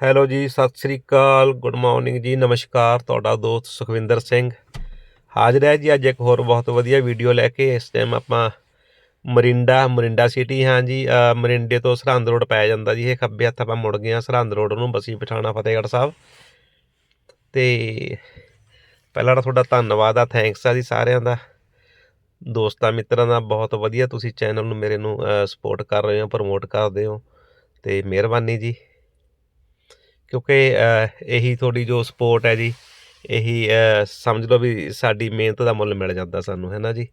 Hello ਜੀ, ਸਤਿ ਸ੍ਰੀ ਅਕਾਲ, good morning ਜੀ, ਨਮਸਕਾਰ ਤੁਹਾਡਾ ਦੋਸਤ ਸੁਖਵਿੰਦਰ ਸਿੰਘ। ਹਾਜ਼ਰ ਹੈ ਜੀ ਅੱਜ ਇੱਕ ਹੋਰ ਬਹੁਤ ਵਧੀਆ ਵੀਡੀਓ ਲੈ ਕੇ, ਇਸ ਟਾਈਮ ਆਪਾਂ ਮਰਿੰਡਾ ਮਰਿੰਡਾ ਸਿਟੀ ਹਾਂ ਜੀ ਮਰਿੰਡੇ ਤੋਂ ਸਰਹੰਦ ਰੋਡ ਪੈ ਜਾਂਦਾ ਜੀ, ਇਹ ਖੱਬੇ ਹੱਥ ਆਪਾਂ ਮੁੜ ਗਏ ਹਾਂ ਸਰਹੰਦ ਰੋਡ ਨੂੰ, ਬਸੀ ਪਠਾਣਾ, ਫਤਿਹਗੜ੍ਹ ਸਾਹਿਬ। ਤੇ ਪਹਿਲਾਂ ਤਾਂ ਤੁਹਾਡਾ ਧੰਨਵਾਦ ਆ ਥੈਂਕਸ ਆ ਜੀ ਸਾਰਿਆਂ ਦਾ। ਦੋਸਤਾਂ, ਮਿੱਤਰਾਂ ਦਾ ਬਹੁਤ ਵਧੀਆ, ਤੁਸੀਂ ਚੈਨਲ ਨੂੰ ਮੇਰੇ ਨੂੰ ਸਪੋਰਟ ਕਰ ਰਹੇ ਹੋ ਪ੍ਰਮੋਟ ਕਰਦੇ ਹੋ। ਤੇ ਮਿਹਰਬਾਨੀ ਜੀ। ਕਿਉਂਕਿ ਇਹੀ ਤੁਹਾਡੀ ਜੋ ਸਪੋਰਟ ਹੈ ਜੀ, ਇਹੀ ਸਮਝ ਲਓ ਵੀ ਸਾਡੀ ਮਿਹਨਤ ਦਾ ਮੁੱਲ ਮਿਲ ਜਾਂਦਾ ਸਾਨੂੰ, ਹੈ ਨਾ ਜੀ?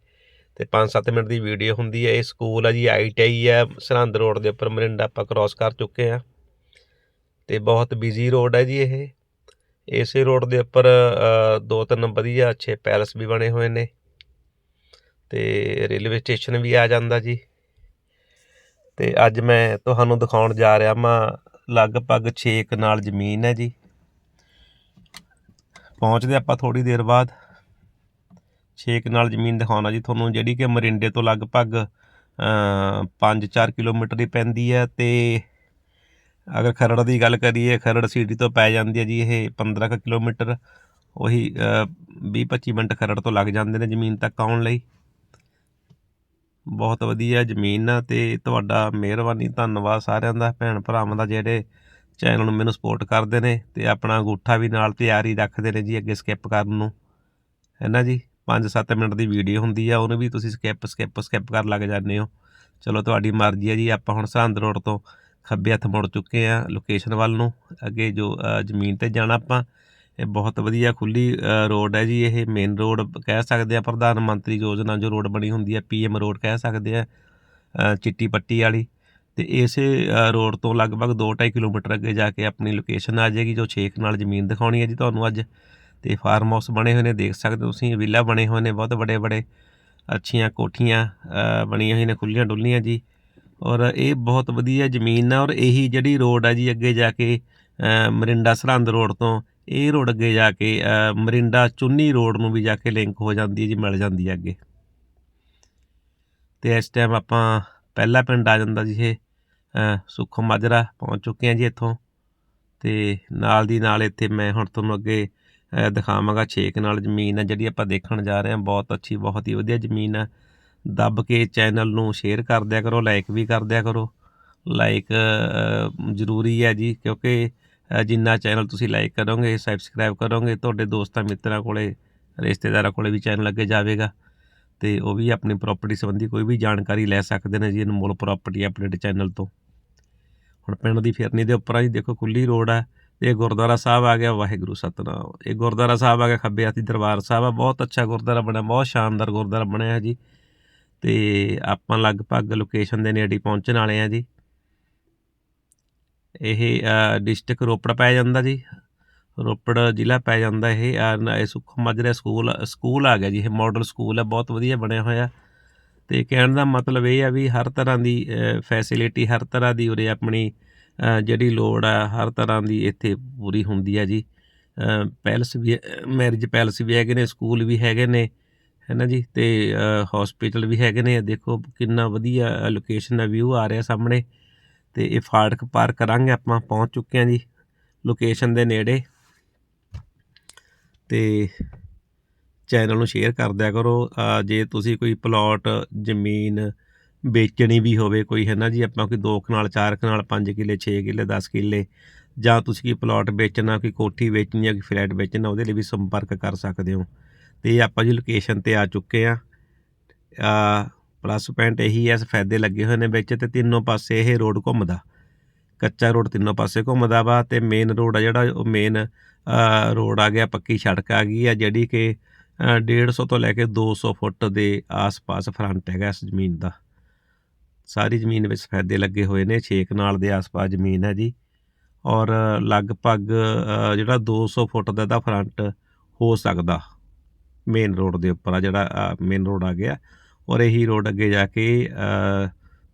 ਤੇ 5-7 ਮਿੰਟ ਦੀ ਵੀਡੀਓ ਹੁੰਦੀ ਹੈ, ਇਹ ਸਕੂਲ ਹੈ ਜੀ ਆਈਟੀਆਈ ਹੈ ਸਰਹੰਦ ਰੋਡ ਦੇ ਉੱਪਰ ਮਰਿੰਡਾ ਆਪਾਂ ਕ੍ਰਾਸ ਕਰ ਚੁੱਕੇ ਆ ਤੇ ਬਹੁਤ ਬਿਜ਼ੀ ਰੋਡ ਹੈ ਜੀ ਇਹ। ਇਸੇ ਰੋਡ ਦੇ ਉੱਪਰ ਦੋ ਤਿੰਨ ਵਧੀਆ ਅੱਛੇ ਪੈਲਸ ਵੀ ਬਣੇ ਹੋਏ ਨੇ। ਤੇ ਰੇਲਵੇ ਸਟੇਸ਼ਨ ਵੀ ਆ ਜਾਂਦਾ ਜੀ। ਤੇ ਅੱਜ ਮੈਂ ਤੁਹਾਨੂੰ ਦਿਖਾਉਣ ਜਾ ਰਿਹਾ ਮੈਂ ਲਗਭਗ 6 ਕਨਾਲ ਜ਼ਮੀਨ ਹੈ ਜੀ। ਪਹੁੰਚਦੇ ਆਪਾਂ ਥੋੜੀ ਦੇਰ ਬਾਅਦ। 6 ਕਨਾਲ ਜ਼ਮੀਨ ਦਿਖਾਉਣਾ ਜੀ ਤੁਹਾਨੂੰ, ਜਿਹੜੀ ਕਿ ਮਰਿੰਡੇ ਤੋਂ ਲਗਭਗ 5-4 ਕਿਲੋਮੀਟਰ ਦੀ ਪੈਂਦੀ ਹੈ ਤੇ ਅਗਰ ਖਰੜ ਦੀ ਗੱਲ ਕਰੀਏ, ਖਰੜ ਸਿਟੀ ਤੋਂ ਪੈ ਜਾਂਦੀ ਹੈ ਜੀ ਇਹ 15 ਕੁ ਕਿਲੋਮੀਟਰ। ਉਹੀ 20-25 ਮਿੰਟ ਖਰੜ ਤੋਂ ਲੱਗ ਜਾਂਦੇ ਨੇ ਜ਼ਮੀਨ ਤੱਕ ਆਉਣ ਲਈ। ਬਹੁਤ ਵਧੀਆ ਜ਼ਮੀਨ ਆ ਤੇ ਤੁਹਾਡਾ ਮਿਹਰਬਾਨੀ, ਧੰਨਵਾਦ ਸਾਰਿਆਂ ਦਾ, ਭੈਣ ਭਰਾਵਾਂ ਦਾ ਜਿਹੜੇ ਚੈਨਲ ਨੂੰ ਮੈਨੂੰ ਸਪੋਰਟ ਕਰਦੇ ਨੇ ਤੇ ਆਪਣਾ ਅੰਗੂਠਾ ਵੀ ਨਾਲ ਤਿਆਰੀ ਰੱਖਦੇ ਨੇ ਜੀ ਅੱਗੇ ਸਕਿੱਪ ਕਰਨ ਨੂੰ। ਹੈ ਨਾ ਜੀ? 5-7 ਮਿੰਟ ਦੀ ਵੀਡੀਓ ਹੁੰਦੀ ਆ, ਉਹਨੂੰ ਵੀ ਤੁਸੀਂ ਸਕਿੱਪ ਸਕਿੱਪ ਸਕਿੱਪ ਕਰ ਲੱਗ ਜਾਂਦੇ ਹੋ। ਚਲੋ ਤੁਹਾਡੀ ਮਰਜ਼ੀ ਹੈ ਜੀ, ਆਪਾਂ ਹੁਣ ਸਰਹੰਦ ਰੋਡ ਤੋਂ ਖੱਬੇ ਹੱਥ ਮੁੜ ਚੁੱਕੇ ਆ ਲੋਕੇਸ਼ਨ ਵੱਲ ਨੂੰ। ਅੱਗੇ ਜੋ ਜ਼ਮੀਨ ਤੇ ਜਾਣਾ ਆਪਾਂ ਇਹ ਬਹੁਤ ਵਧੀਆ ਖੁੱਲੀ ਰੋਡ ਹੈ ਜੀ, ਇਹ ਮੇਨ ਰੋਡ ਕਹਿ ਸਕਦੇ ਆ ਪ੍ਰਧਾਨ ਮੰਤਰੀ ਯੋਜਨਾ ਜੋ ਰੋਡ ਬਣੀ ਹੁੰਦੀ ਹੈ ਪੀਐਮ ਰੋਡ ਕਹਿ ਸਕਦੇ ਆ ਚਿੱਟੀ ਪੱਟੀ ਵਾਲੀ। ਤੇ ਇਸੇ ਰੋਡ ਤੋਂ ਲਗਭਗ 2.5 ਕਿਲੋਮੀਟਰ ਅੱਗੇ ਜਾ ਕੇ ਆਪਣੀ ਲੋਕੇਸ਼ਨ ਆ ਜਾਏਗੀ, ਜੋ ਛੇਕ ਨਾਲ ਜ਼ਮੀਨ ਦਿਖਾਉਣੀ ਹੈ ਜੀ ਤੁਹਾਨੂੰ ਅੱਜ। ਤੇ ਫਾਰਮ ਹਾਊਸ ਬਣੇ ਹੋਏ ਨੇ, ਦੇਖ ਸਕਦੇ ਹੋ ਤੁਸੀਂ, ਵਿਲਾ ਬਣੇ ਹੋਏ ਨੇ, ਬਹੁਤ ਵੱਡੇ ਵੱਡੇ, ਅੱਛੀਆਂ ਕੋਠੀਆਂ ਬਣੀਆਂ ਹੋਈਆਂ ਨੇ, ਖੁੱਲੀਆਂ ਡੁੱਲੀਆਂ ਜੀ। ਔਰ ਇਹ ਬਹੁਤ ਵਧੀਆ ਜ਼ਮੀਨ ਆ, ਔਰ ਇਹੀ ਜਿਹੜੀ ਰੋਡ ਆ ਜੀ, ਅੱਗੇ ਜਾ ਕੇ ਮਰਿੰਡਾ ਸਰਹੰਦ ਰੋਡ ਤੋਂ ਇਹ ਰੋਡ ਅੱਗੇ ਜਾ ਕੇ ਮਰਿੰਡਾ ਚੁੰਨੀ ਰੋਡ ਨੂੰ ਵੀ ਜਾ ਕੇ ਲਿੰਕ ਹੋ ਜਾਂਦੀ ਹੈ ਜੀ ਮਿਲ ਜਾਂਦੀ ਹੈ ਅੱਗੇ। ਤੇ ਇਸ ਟਾਈਮ ਆਪਾਂ ਪਹਿਲਾ ਪਿੰਡ ਆ ਜਾਂਦਾ ਜੀ ਇਹ ਅ, ਮਾਜਰਾ ਪਹੁੰਚ ਚੁੱਕੇ ਹਾਂ ਜੀ ਇੱਥੋਂ। ਤੇ ਨਾਲ ਦੀ ਨਾਲ ਇੱਥੇ ਮੈਂ ਹੁਣ ਤੁਹਾਨੂੰ ਅੱਗੇ ਦਿਖਾਵਾਂਗਾ ਛੇਕ ਨਾਲ ਜ਼ਮੀਨ ਆ ਜਿਹੜੀ ਆਪਾਂ ਦੇਖਣ ਜਾ ਰਹੇ ਹਾਂ। ਬਹੁਤ ਅੱਛੀ ਬਹੁਤ ਹੀ ਵਧੀਆ ਜ਼ਮੀਨ ਆ ਦੱਬ ਕੇ ਚੈਨਲ ਨੂੰ ਸ਼ੇਅਰ ਕਰ ਦਿਆ ਕਰੋ ਲਾਈਕ ਵੀ ਕਰ ਦਿਆ ਕਰੋ। ਲਾਈਕ ਜ਼ਰੂਰੀ ਹੈ ਜੀ ਕਿਉਂਕਿ ਜਿੰਨਾ ਚੈਨਲ ਤੁਸੀਂ ਲਾਈਕ ਕਰੋਗੇ ਸਬਸਕ੍ਰਾਈਬ ਕਰੋਗੇ, ਤੁਹਾਡੇ ਦੋਸਤਾਂ ਮਿੱਤਰਾਂ ਕੋਲੇ, ਰਿਸ਼ਤੇਦਾਰਾਂ ਕੋਲੇ ਵੀ ਚੈਨਲ ਅੱਗੇ ਜਾਵੇਗਾ। ਤੇ ਉਹ ਵੀ ਆਪਣੀ ਪ੍ਰਾਪਰਟੀ ਸੰਬੰਧੀ ਕੋਈ ਵੀ ਜਾਣਕਾਰੀ ਲੈ ਸਕਦੇ ਨੇ ਜੀ ਅਨਮੋਲ ਪ੍ਰਾਪਰਟੀ ਅਪਡੇਟ ਚੈਨਲ ਤੋਂ। ਹੁਣ ਪਿੰਡ ਦੀ ਫਿਰਨੀ ਦੇ ਉੱਪਰ ਆ ਜੀ, ਦੇਖੋ ਖੁੱਲੀ ਰੋਡ ਆ ਤੇ ਇਹ ਗੁਰਦੁਆਰਾ ਸਾਹਿਬ ਆ ਗਿਆ, ਵਾਹਿਗੁਰੂ ਸਤਨਾਮ। ਇਹ ਗੁਰਦੁਆਰਾ ਸਾਹਿਬ ਆ ਗਿਆ ਖੱਬੇ ਹੱਥੀ ਦਰਬਾਰ ਸਾਹਿਬ ਆ, ਬਹੁਤ ਅੱਛਾ ਗੁਰਦੁਆਰਾ ਬਣਿਆ, ਬਹੁਤ ਸ਼ਾਨਦਾਰ ਗੁਰਦੁਆਰਾ ਬਣਿਆ ਹੈ ਜੀ। ਤੇ ਆਪਾਂ ਲਗਭਗ ਲੋਕੇਸ਼ਨ ਦੇ ਨੇੜੇ ਹੀ ਪਹੁੰਚਣ ਵਾਲੇ ਆ ਜੀ। ਇਹ ਡਿਸਟ੍ਰਿਕਟ ਰੋਪੜ ਪੈ ਜਾਂਦਾ ਜੀ। ਰੋਪੜ ਜ਼ਿਲ੍ਹਾ ਪੈ ਜਾਂਦਾ ਇਹ। ਆ ਇਹ ਸੁੱਖ ਮਾਜਰਾ ਸਕੂਲ ਸਕੂਲ ਆ ਗਿਆ ਜੀ। ਇਹ ਮਾਡਲ ਸਕੂਲ ਹੈ ਬਹੁਤ ਵਧੀਆ ਬਣਿਆ ਹੋਇਆ। ਤੇ ਕਹਿਣ ਦਾ ਮਤਲਬ ਇਹ ਆ ਵੀ ਹਰ ਤਰ੍ਹਾਂ ਦੀ ਫੈਸਿਲਿਟੀ ਹਰ ਤਰ੍ਹਾਂ ਦੀ ਉਰੇ ਆਪਣੀ ਜਿਹੜੀ ਲੋੜ ਆ, ਹਰ ਤਰ੍ਹਾਂ ਦੀ ਇੱਥੇ ਪੂਰੀ ਹੁੰਦੀ ਆ ਜੀ। ਪੈਲਸ ਵੀ ਮੈਰਿਜ ਪੈਲਸ ਵੀ ਹੈਗੇ ਨੇ, ਸਕੂਲ ਵੀ ਹੈਗੇ ਨੇ ਹੈ ਨਾ ਜੀ? ਤੇ ਹਸਪੀਟਲ ਵੀ ਹੈਗੇ ਨੇ। ਦੇਖੋ ਕਿੰਨਾ ਵਧੀਆ ਲੋਕੇਸ਼ਨ ਦਾ ਵਿਊ ਆ ਰਿਹਾ ਸਾਹਮਣੇ। ਤੇ ਇਹ ਫਾਟਕ ਪਾਰ ਕਰਾਂਗੇ ਆਪਾਂ, ਪਹੁੰਚ ਚੁੱਕੇ ਹਾਂ ਜੀ ਲੋਕੇਸ਼ਨ ਦੇ ਨੇੜੇ। ਤੇ ਚੈਨਲ ਨੂੰ ਸ਼ੇਅਰ ਕਰ ਦਿਆ ਕਰੋ ਜੇ ਤੁਸੀਂ ਕੋਈ ਪਲਾਟ ਜ਼ਮੀਨ ਵੇਚਣੀ ਵੀ ਹੋਵੇ ਕੋਈ, ਹੈ ਨਾ ਜੀ, ਆਪਾਂ ਕੋਈ ਦੋ ਕਨਾਲ ਚਾਰ ਕਨਾਲ 5 ਕਿੱਲੇ 6 ਕਿੱਲੇ 10 ਕਿੱਲੇ, ਜਾਂ ਤੁਸੀਂ ਕੋਈ ਪਲਾਟ ਵੇਚਣਾ, ਕੋਈ ਕੋਠੀ ਵੇਚਣੀ ਜਾਂ ਕੋਈ ਫਲੈਟ ਵੇਚਣਾ, ਉਹਦੇ ਲਈ ਵੀ ਸੰਪਰਕ ਕਰ ਸਕਦੇ ਹੋ। ਤੇ ਇਹ ਆਪਾਂ ਜੀ ਲੋਕੇਸ਼ਨ ਤੇ ਆ ਚੁੱਕੇ ਆ ਪਲੱਸ ਪੁਆਇੰਟ ਇਹੀ ਹੈ ਸਫੈਦੇ ਲੱਗੇ ਹੋਏ ਨੇ ਵਿੱਚ ਤੇ ਤਿੰਨੋਂ ਪਾਸੇ ਇਹ ਰੋਡ ਘੁੰਮਦਾ। ਕੱਚਾ ਰੋਡ ਤਿੰਨੋਂ ਪਾਸੇ ਘੁੰਮਦਾ ਵਾ ਤੇ ਮੇਨ ਰੋਡ ਆ ਜਿਹੜਾ ਉਹ ਮੇਨ ਰੋਡ ਆ ਗਿਆ ਪੱਕੀ ਸੜਕ ਆ ਗਈ ਆ ਜਿਹੜੀ ਕਿ ਅ, 150 ਤੋਂ ਲੈ ਕੇ 200 ਫੁੱਟ ਦੇ ਆਸ-ਪਾਸ ਫਰੰਟ ਹੈਗਾ ਇਸ ਜ਼ਮੀਨ ਦਾ। ਸਾਰੀ ਜ਼ਮੀਨ ਵਿੱਚ ਸਫੈਦੇ ਲੱਗੇ ਹੋਏ ਨੇ ਛੇ ਕਨਾਲ ਦੇ ਆਸ-ਪਾਸ ਜ਼ਮੀਨ ਹੈ ਜੀ। ਔਰ ਲਗਭਗ ਅ, ਜਿਹੜਾ 200 ਫੁੱਟ ਦਾ ਦਾ ਫਰੰਟ ਹੋ ਸਕਦਾ। ਮੇਨ ਰੋਡ ਦੇ ਉੱਪਰ ਆ ਜਿਹੜਾ ਮੇਨ ਰੋਡ ਆ ਗਿਆ। ਔਰ ਇਹੀ ਰੋਡ ਅੱਗੇ ਜਾ ਕੇ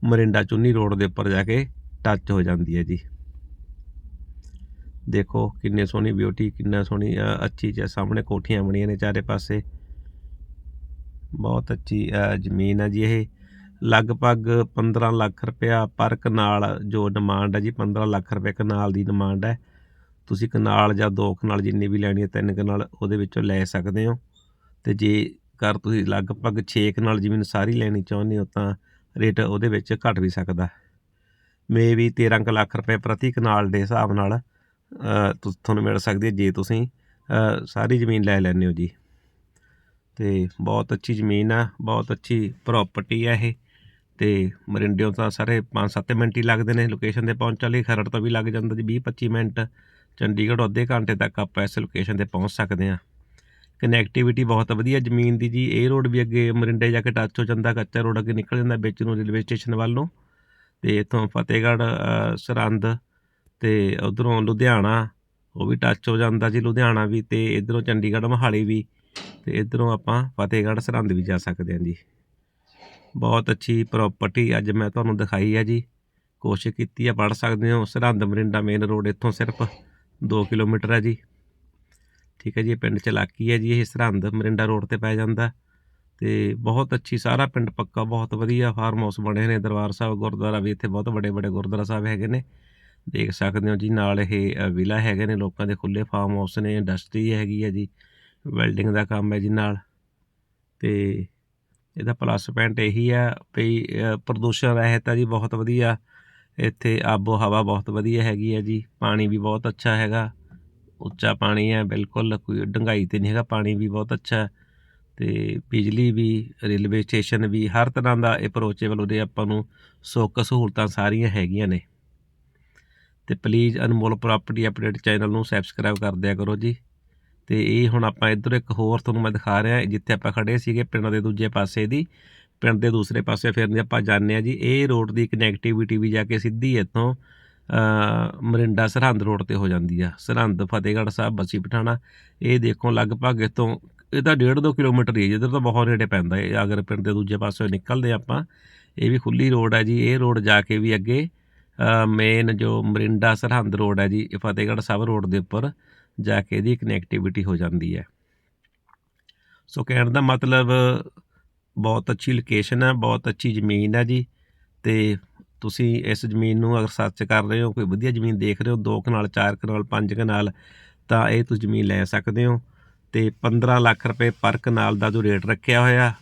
ਮਰਿੰਡਾ ਚੁੰਨੀ ਰੋਡ ਦੇ ਉੱਪਰ ਜਾ ਕੇ ਟੱਚ ਹੋ ਜਾਂਦੀ ਹੈ ਜੀ। ਦੇਖੋ ਕਿੰਨੇ ਸੋਹਣੀ ਬਿਊਟੀ ਕਿੰਨਾ ਸੋਹਣੀ ਅੱਛੀ ਜਿਹਾ ਸਾਹਮਣੇ ਕੋਠੀਆਂ ਬਣੀਆਂ ਨੇ ਚਾਰੇ ਪਾਸੇ। ਬਹੁਤ ਅੱਛੀ ਜ਼ਮੀਨ ਹੈ ਜੀ ਇਹ। ਲਗਭਗ 15 ਲੱਖ ਰੁਪਇਆ ਪਰ ਕਨਾਲ ਜੋ ਡਿਮਾਂਡ ਹੈ ਜੀ 15 ਲੱਖ ਰੁਪਏ ਕਨਾਲ ਦੀ ਡਿਮਾਂਡ ਹੈ। ਤੁਸੀਂ ਕਨਾਲ ਜਾਂ ਦੋ ਕਨਾਲ ਜਿੰਨੀ ਵੀ ਲੈਣੀ ਹੈ, ਤਿੰਨ ਕਨਾਲ ਉਹਦੇ ਵਿੱਚੋਂ ਲੈ ਸਕਦੇ ਹੋ। ਤੇ ਕਰ ਤੁਸੀਂ ਲਗਭਗ 6 ਨਾਲ ਜ਼ਮੀਨ ਸਾਰੀ ਲੈਣੀ ਚਾਹੁੰਦੇ ਹੋ ਤਾਂ ਰੇਟ ਉਹਦੇ ਵਿੱਚ ਘਟ ਵੀ ਸਕਦਾ। ਮੇ ਵੀ 13 ਕੁ ਲੱਖ ਰੁਪਏ ਪ੍ਰਤੀ ਕਨਾਲ ਦੇ ਹਿਸਾਬ ਨਾਲ ਤੁਹਾਨੂੰ ਮਿਲ ਸਕਦੀ ਹੈ ਜੇ ਤੁਸੀਂ ਸਾਰੀ ਜ਼ਮੀਨ ਲੈ ਲੈਂਦੇ ਹੋ ਜੀ। ਤੇ ਬਹੁਤ ਅੱਛੀ ਜ਼ਮੀਨ ਆ, ਬਹੁਤ ਅੱਛੀ ਪ੍ਰਾਪਰਟੀ ਆ ਇਹ। ਤੇ ਮਰਿੰਡਿਓ ਤਾਂ ਸਾਰੇ 5-7 ਮਿੰਟ ਹੀ ਲੱਗਦੇ ਨੇ ਲੋਕੇਸ਼ਨ ਤੇ ਪਹੁੰਚਣ ਲਈ ਖਰੜ ਤੋਂ ਵੀ ਲੱਗ ਜਾਂਦਾ ਜੀ 20-25 ਮਿੰਟ। ਚੰਡੀਗੜ੍ਹ ਅੱਧੇ ਘੰਟੇ ਤੱਕ ਆਪਾਂ ਇਸ ਲੋਕੇਸ਼ਨ ਤੇ ਪਹੁੰਚ ਸਕਦੇ ਹਾਂ। ਕਨੈਕਟੀਵਿਟੀ ਬਹੁਤ ਵਧੀਆ ਜ਼ਮੀਨ ਦੀ ਜੀ ਇਹ ਰੋਡ ਵੀ ਅੱਗੇ ਮਰਿੰਡੇ ਜਾ ਕੇ ਟੱਚ ਹੋ ਜਾਂਦਾ ਕੱਚਾ ਰੋਡ ਅੱਗੇ ਨਿਕਲ ਜਾਂਦਾ ਵਿੱਚ ਨੂੰ ਰੇਲਵੇ ਸਟੇਸ਼ਨ ਵੱਲ। ਨੂੰ ਤੇ ਇੱਥੋਂ ਫਤਿਹਗੜ੍ਹ ਅ, ਸਰਹੰਦ ਤੇ ਉਧਰੋਂ ਲੁਧਿਆਣਾ ਉਹ ਵੀ ਟੱਚ ਹੋ ਜਾਂਦਾ ਜੀ ਲੁਧਿਆਣਾ ਵੀ ਤੇ ਇਧਰੋਂ ਚੰਡੀਗੜ੍ਹ ਮੋਹਾਲੀ ਵੀ। ਤੇ ਇਧਰੋਂ ਆਪਾਂ ਫਤਿਹਗੜ੍ਹ ਸਰਹੰਦ ਵੀ ਜਾ ਸਕਦੇ ਹਾਂ ਜੀ। ਬਹੁਤ ਅੱਛੀ ਪ੍ਰਾਪਰਟੀ ਅੱਜ ਮੈਂ ਤੁਹਾਨੂੰ ਦਿਖਾਈ ਹੈ ਜੀ। ਕੋਸ਼ਿਸ਼ ਕੀਤੀ ਹੈ ਪੜ ਸਕਦੇ ਹੋ। ਸਰਹੰਦ ਮਰਿੰਡਾ ਮੇਨ ਰੋਡ ਇੱਥੋਂ ਸਿਰਫ 2 ਕਿਲੋਮੀਟਰ ਹੈ ਜੀ। ਠੀਕ ਹੈ ਜੀ, ਇਹ ਪਿੰਡ ਚਲਾਕੀ ਹੈ ਜੀ, ਇਹ ਸਰਹੰਦ ਮਰਿੰਡਾ ਰੋਡ ਤੇ ਪੈ ਜਾਂਦਾ ਤੇ ਬਹੁਤ ਅੱਛੀ, ਸਾਰਾ ਪਿੰਡ ਪੱਕਾ, ਬਹੁਤ ਵਧੀਆ ਫਾਰਮ ਹਾਊਸ ਬਣੇ ਨੇ, ਦਰਬਾਰ ਸਾਹਿਬ, ਗੁਰਦੁਆਰਾ ਵੀ ਇੱਥੇ ਬਹੁਤ ਵੱਡੇ ਵੱਡੇ ਗੁਰਦੁਆਰਾ ਸਾਹਿਬ ਹੈਗੇ ਨੇ। ਦੇਖ ਸਕਦੇ ਹੋ ਜੀ, ਨਾਲ ਇਹ ਵਿਲਾ ਹੈਗੇ ਨੇ, ਲੋਕਾਂ ਦੇ ਖੁੱਲੇ ਫਾਰਮ ਹਾਊਸ ਨੇ ਇੰਡਸਟਰੀ ਹੈਗੀ ਹੈ ਜੀ ਵੈਲਡਿੰਗ ਦਾ ਕੰਮ ਹੈ ਜੀ ਨਾਲ ਤੇ ਇਹਦਾ ਪਲੱਸ ਪੁਆਇੰਟ ਇਹੀ ਆ ਵੀ ਪ੍ਰਦੂਸ਼ਣ ਰਹਿਤ ਆ ਜੀ ਬਹੁਤ ਵਧੀਆ, ਇੱਥੇ ਆਬੋ ਹਵਾ ਬਹੁਤ ਵਧੀਆ ਹੈਗੀ ਹੈ ਜੀ, ਪਾਣੀ ਵੀ ਬਹੁਤ ਅੱਛਾ ਹੈਗਾ। ਉੱਚਾ ਪਾਣੀ ਹੈ, ਬਿਲਕੁਲ ਕੋਈ ਡੰਗਾਈ ਤੇ ਨਹੀਂ ਹੈਗਾ, ਪਾਣੀ ਵੀ ਬਹੁਤ ਅੱਛਾ ਹੈ ਤੇ ਬਿਜਲੀ ਵੀ, ਰੇਲਵੇ ਸਟੇਸ਼ਨ ਵੀ, ਹਰ ਤਰ੍ਹਾਂ ਦਾ ਅਪਰੋਚੇਬਲ ਉਹਦੇ ਆਪਾਂ ਨੂੰ ਸੁੱਖ ਸਹੂਲਤਾਂ ਸਾਰੀਆਂ ਹੈਗੀਆਂ ਨੇ। ਤੇ please Anmol property update channel ਨੂੰ ਸਬਸਕ੍ਰਾਈਬ ਕਰ ਦਿਆ ਕਰੋ ਜੀ। ਤੇ ਇਹ ਹੁਣ ਆਪਾਂ ਇੱਧਰ ਇੱਕ ਹੋਰ ਤੁਹਾਨੂੰ ਮੈਂ ਦਿਖਾ ਰਿਹਾ, ਜਿੱਥੇ ਆਪਾਂ ਖੜੇ ਸੀਗੇ ਪਿੰਡ ਦੇ ਦੂਜੇ ਪਾਸੇ ਦੀ, ਪਿੰਡ ਦੇ ਦੂਸਰੇ ਪਾਸੇ ਫਿਰ ਦੀ ਆਪਾਂ ਜਾਂਦੇ ਆ ਜੀ, ਇਹ ਰੋਡ ਦੀ ਕਨੈਕਟੀਵਿਟੀ ਵੀ ਜਾ ਕੇ ਸਿੱਧੀ ਇੱਥੋਂ ਮਰਿੰਡਾ ਸਰਹੰਦ ਰੋਡ ਤੇ ਹੋ ਜਾਂਦੀ ਆ। ਸਰਹੰਦ, ਫਤਿਹਗੜ੍ਹ ਸਾਹਿਬ, ਬੱਸੀ ਪਠਾਣਾ। ਇਹ ਦੇਖੋ ਲਗਭਗ ਇੱਥੋਂ, ਇਹ ਤਾਂ 1.5 ਕਿਲੋਮੀਟਰ ਹੀ ਹੈ ਜਿੱਧਰ ਤਾਂ ਬਹੁਤ ਨੇੜੇ ਪੈਂਦਾ ਹੈ ਅਗਰ ਪਿੰਡ ਦੇ ਦੂਜੇ ਪਾਸੇ ਨਿਕਲਦੇ ਆਪਾਂ, ਇਹ ਵੀ ਖੁੱਲੀ ਰੋਡ ਹੈ ਜੀ। ਇਹ ਰੋਡ ਜਾ ਕੇ ਵੀ ਅੱਗੇ ਮੇਨ ਜੋ ਮਰਿੰਡਾ ਸਰਹੰਦ ਰੋਡ ਹੈ ਜੀ, ਇਹ ਫਤਿਹਗੜ੍ਹ ਸਾਹਿਬ ਰੋਡ ਦੇ ਉੱਪਰ ਜਾ ਕੇ ਇਹਦੀ ਕਨੈਕਟੀਵਿਟੀ ਹੋ ਜਾਂਦੀ ਹੈ ਸੋ ਕਹਿਣ ਦਾ ਮਤਲਬ, ਬਹੁਤ ਅੱਛੀ ਲੋਕੇਸ਼ਨ ਹੈ ਬਹੁਤ ਅੱਛੀ ਜ਼ਮੀਨ ਹੈ ਜੀ। ਤੇ ਤੁਸੀਂ ਇਸ ਜ਼ਮੀਨ ਨੂੰ ਅਗਰ ਸਰਚ ਕਰ ਰਹੇ ਹੋ, ਕੋਈ ਵਧੀਆ ਜ਼ਮੀਨ ਦੇਖ ਰਹੇ ਹੋ, ਦੋ ਕਨਾਲ, ਚਾਰ ਕਨਾਲ, ਪੰਜ ਕਨਾਲ, ਤਾਂ ਇਹ ਤੁਸੀਂ ਜ਼ਮੀਨ ਲੈ ਸਕਦੇ ਹੋ। ਤੇ 15 ਲੱਖ ਰੁਪਏ ਪਰ ਕਨਾਲ ਦਾ ਜੋ ਰੇਟ ਰੱਖਿਆ ਹੋਇਆ